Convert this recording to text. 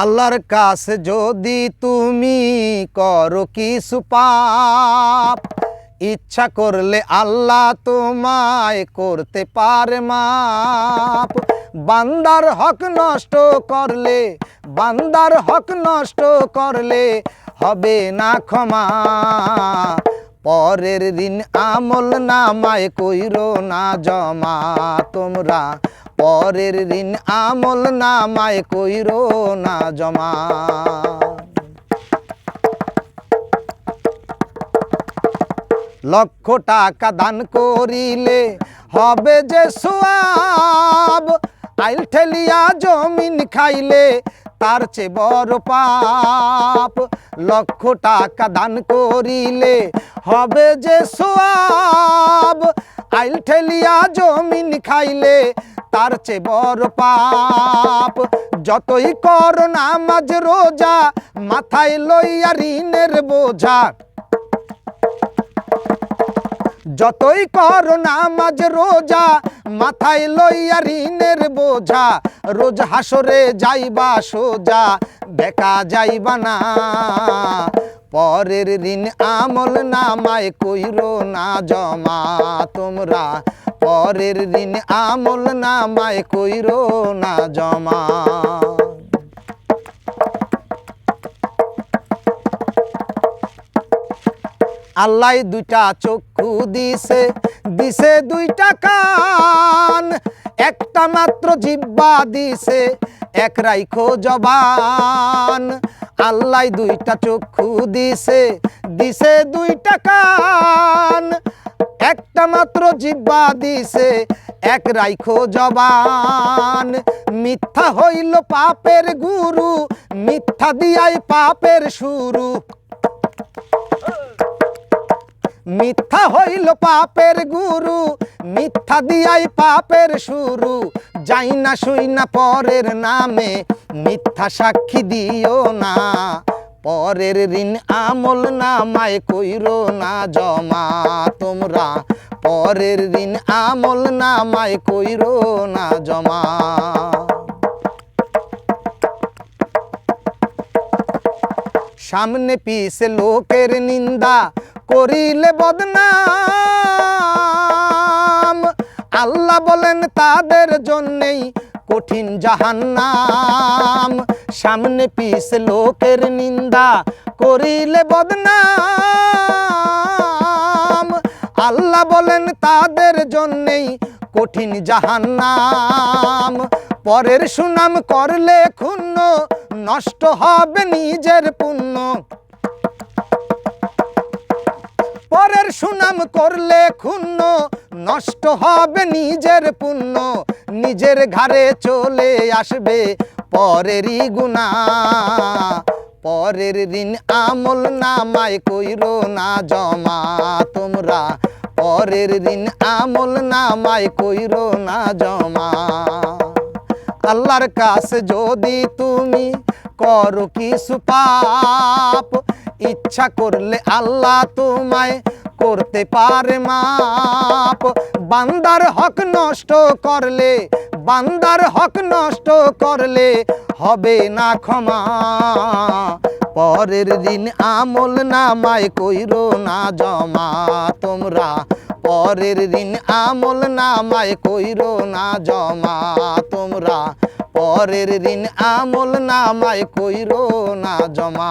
আল্লাহর কাছে যদি তুমি করো কিছু পাপ, ইচ্ছা করলে আল্লাহ তোমায় করতে পারে মাপ। বান্দার হক নষ্ট করলে, বান্দার হক নষ্ট করলে হবে না ক্ষমা। পরের দিন আমল নামায় কইরো না জমা, তোমরা পরের দিন আমল নামায় কইরো না জমা। লক্ষ টাকা দান করিলে হবে যে সোয়াব। আইল ঠেলিয়া জমিন খাইলে তার চেয়ে বড় পাপ। লক্ষ টাকা দান করিলে হবে যে সোয়াব। আইল ঠেলিয়া জমিন খাইলে তার চেয়ে বড় পাপ। যতই কর নামাজ, রোজা, মাথায় লইয়া ঋণের বোঝা। যতই কর নামাজ, রোজা, মাথায় লইয়া ঋণের বোঝা। রোজ হাসরে যাইবা সোজা বেকা যাইবা না। পরের ঋণ আমল নামায় কইরো না জমা। তোমরা পরের ঋণ আমল নামায় কইরো না জমা। আল্লাহ দুইটা চক্ষু দিছে দিছে দুইটা কান, একটা মাত্র জিব্বা দিছে, এক রাইখো জবান। আল্লাহ দুইটা চক্ষু দিছে দিছে দুইটা কান একটা মাত্র জিব্বা দিছে, এক রাইখো জবান। মিথ্যা হইল পাপের গুরু, মিথ্যা দিয়াই পাপের শুরু। মিথ্যা হইল পাপের গুরু, মিথ্যা দিয়াই পাপের শুরু। যাই না শুই না পরের নামে, মিথ্যা সাক্ষী দিও না। পরের ঋণ আমল নামায় কইর না জমা। তোমরা পরের ঋণ আমল নামায় কইর না জমা। সামনে পিছে লোকের নিন্দা করিলে বদনাম। আল্লাহ বলেন তাদের জন্যেই কঠিন জাহান্নাম। সামনে পিস লোকের নিন্দা করিলে বদনাম। আল্লাহ বলেন, তাদের জন্যেই কঠিন জাহান্নাম। পরের সুনাম করলে ক্ষুণ্ণ, নষ্ট হবে নিজের পুণ্য। পরের সুনাম করলে ক্ষুণ্ণ, নষ্ট হবে নিজের পুণ্য। নিজের ঘরে চলে আসবে পরেরই গুণা। পরের ঋণ আমল নামায় কইরো না জমা তোমরা। পরের ঋণ আমল নামায় কইরো না জমা। আল্লাহর কাছে যদি তুমি করো কিছু পাপ। ইচ্ছা করলে আল্লাহ তোমায় করতে পারে মাপ। বান্দার হক নষ্ট করলে, বান্দার হক নষ্ট করলে হবে না ক্ষমা। পরের দিন আমল নামায় কইরো না জমা। তোমরা পরের দিন আমল নামায় কইরো না জমা। পরের দিন আমল নামায় কইরো না জমা।